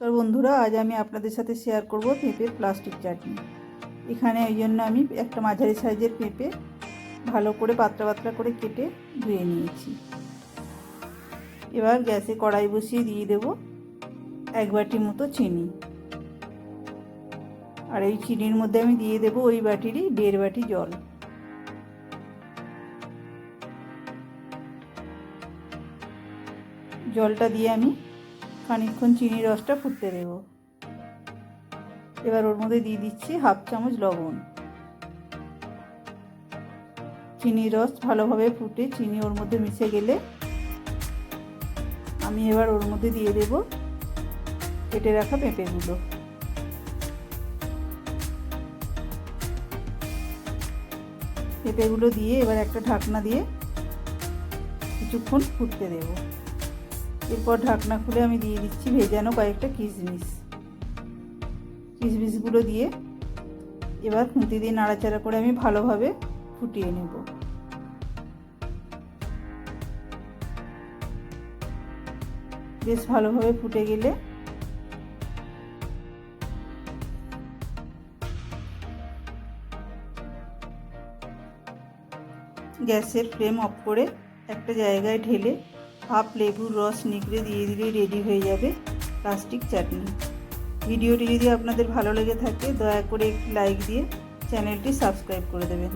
নমস্কার বন্ধুরা, আজ আমি আপনাদের সাথে শেয়ার করব পেঁপের প্লাস্টিক চাটনি। এখানে ওই জন্য আমি একটা মাঝারি সাইজের পেঁপে ভালো করে পাতলা পাতলা করে কেটে ধুয়ে নিয়েছি। এবার গ্যাসে কড়াই বসিয়ে দিয়ে দেব এক বাটি মতো চিনি। আর এই চিনির মধ্যে আমি দিয়ে দেব ওই বাটিরই দেড় বাটি জল। জলটা দিয়ে আমি খানিকক্ষণ চিনির রসটা ফুটতে দেব। এবার ওর মধ্যে দিয়ে দিচ্ছি হাফ চামচ লবণ। চিনির রস ভালোভাবে ফুটে চিনি ওর মধ্যে মিশে গেলে আমি এবার ওর মধ্যে দিয়ে দেব কেটে রাখা পেঁপেগুলো। পেঁপেগুলো দিয়ে এবার একটা ঢাকনা দিয়ে কিছুক্ষণ ফুটতে দেবো। এরপর ঢাকনা খুলে আমি দিয়ে দিচ্ছি ভেজানো কয়েকটা কিশমিশ। কিশমিশগুলো দিয়ে এবার খুঁতি দিয়ে নাড়াচাড়া করে আমি ভালোভাবে ফুটিয়ে নেব। বেশ ভালোভাবে ফুটে গেলে গ্যাসের ফ্লেম অফ করে একটা জায়গায় ঢেলে হাফ লেবুর রস নিগড়ে দিয়ে দিলেই রেডি হয়ে যাবে প্লাস্টিক চাটনি। ভিডিওটি যদি আপনাদের ভালো লেগে থাকে, দয়া করে একটি লাইক দিয়ে চ্যানেলটি সাবস্ক্রাইব করে দেবেন।